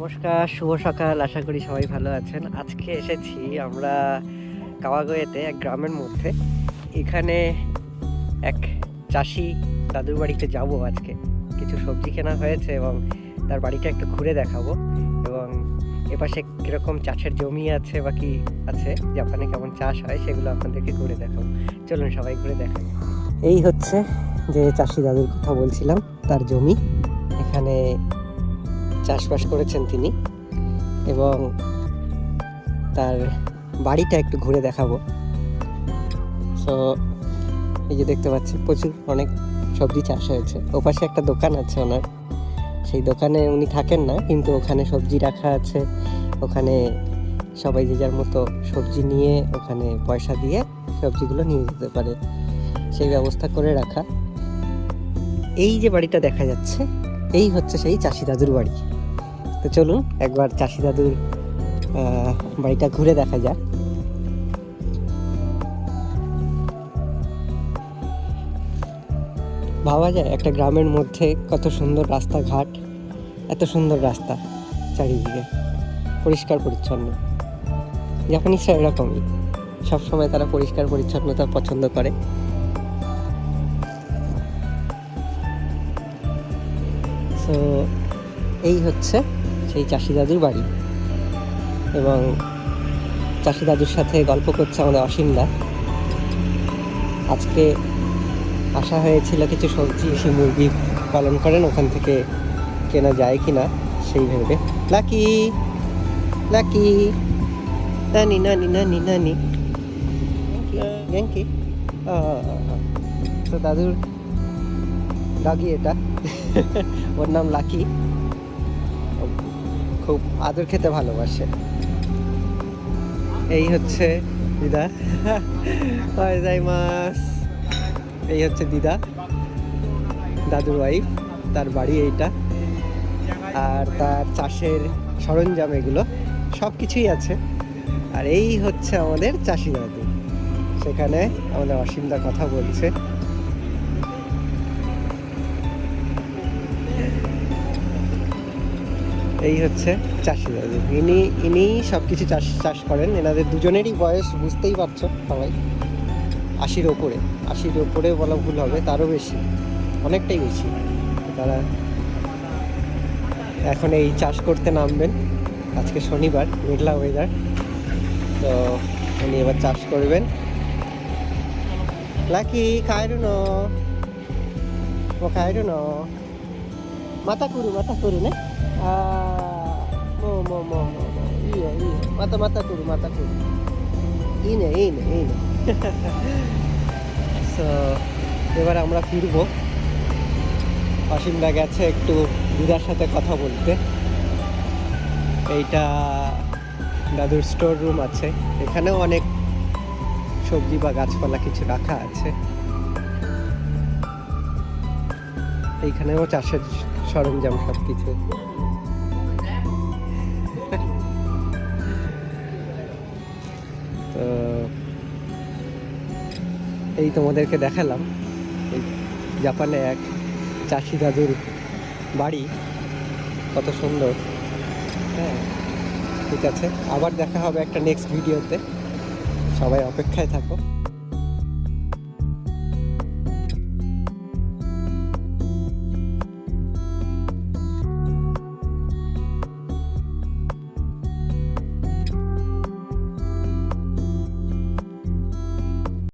নমস্কার, শুভ সকাল, আশা করি সবাই ভালো আছেন। আজকে এসেছি আমরা কাওয়াগোয়েতে, এক গ্রামের মধ্যে। এখানে এক চাষি দাদুর বাড়িতে যাব আজকে। কিছু সবজি কেনা হয়েছে এবং তার বাড়িটা একটু ঘুরে দেখাবো এবং এপাশে কীরকম চাষের জমি আছে বা কি আছে, জাপানে কেমন চাষ হয় সেগুলো আপনাদেরকে ঘুরে দেখাবো। চলুন সবাই ঘুরে দেখান এই হচ্ছে যে চাষি দাদুর কথা বলছিলাম, তার জমি। এখানে চাষবাস করেছেন তিনি এবং তার বাড়িটা একটু ঘুরে দেখাবো। সো এই যে দেখতে পাচ্ছি, প্রচুর অনেক সবজি চাষ হয়েছে। ওপাশে একটা দোকান আছে ওনার। সেই দোকানে উনি থাকেন না, কিন্তু ওখানে সবজি রাখা আছে। ওখানে সবাই যে যার মতো সবজি নিয়ে ওখানে পয়সা দিয়ে সবজিগুলো নিয়ে যেতে পারে। সেই ব্যবস্থা করে রাখা। এই যে বাড়িটা দেখা যাচ্ছে, এই হচ্ছে সেই চাষি দাদুর বাড়ি। তো চলুন একবার চাষি দাদুর বাড়িটা ঘুরে দেখা যাক। ভাবা যায় একটা গ্রামের মধ্যে কত সুন্দর রাস্তাঘাট, এত সুন্দর রাস্তা চারিদিকে, পরিষ্কার পরিচ্ছন্ন। জাপানিসরা এরকমই, সবসময় তারা পরিষ্কার পরিচ্ছন্নতা পছন্দ করে। তো এই হচ্ছে সেই চাষি দাদুর বাড়ি। এবং চাষি দাদুর সাথে গল্প করছে আমাদের অসীমদা। আজকে আসা হয়েছিল কিছু সবজি এসে মুরগি পালন করেন, ওখান থেকে কেনা যায় কি না সেই ভেবে। লাকি লাকি, নানি নানি নানি নানি। গ্যাংকি তো দাদুর ডাগি এটা। ওর নাম লাকি। খুব আদর খেতে ভালোবাসে। এই হচ্ছে দিদা। মাস। এই হচ্ছে দিদা। দাদুর ওয়াইফ তার বাড়ি এইটা। আর তার চাষের সরঞ্জাম এগুলো, সব কিছুই আছে। আর এই হচ্ছে আমাদের চাষি দাদু। সেখানে আমাদের অসীমদা কথা বলছে। এই হচ্ছে চাষি দাদু। ইনি ইনি সব কিছু চাষ চাষ করেন। এনাদের দুজনেরই বয়স, বুঝতেই পারছ সবাই। আশির ওপরে। আশির ওপরে বলা ভুল হবে, তারও বেশি। অনেকটাই বেশি। তারা এখন এই চাষ করতে নামবেন। আজকে শনিবার, মেঘলা ওয়েদার তো উনি এবার চাষ করবেন। লাকি খায়রু ন ও খায়রু ন মাথা করু মাথা করু নে? আ মো মো মো মো মো ইয়ে ইয়ে মাথা মাথা কুরু মাথা কুরু এই নে এই নে এই নে তো এবার আমরা ফিরবো। অসীমদা গেছে একটু দিদার সাথে কথা বলতে। এইটা দাদুর স্টোর রুম আছে। এখানেও অনেক সবজি বা গাছপালা কিছু রাখা আছে। এইখানেও চাষের সরঞ্জাম সব কিছু তো এই তোমাদেরকে দেখালাম, এই জাপানে এক চাষি দাদুর বাড়ি। কত সুন্দর। হ্যাঁ ঠিক আছে। আবার দেখা হবে একটা নেক্সট ভিডিওতে সবাই অপেক্ষায় থাকো।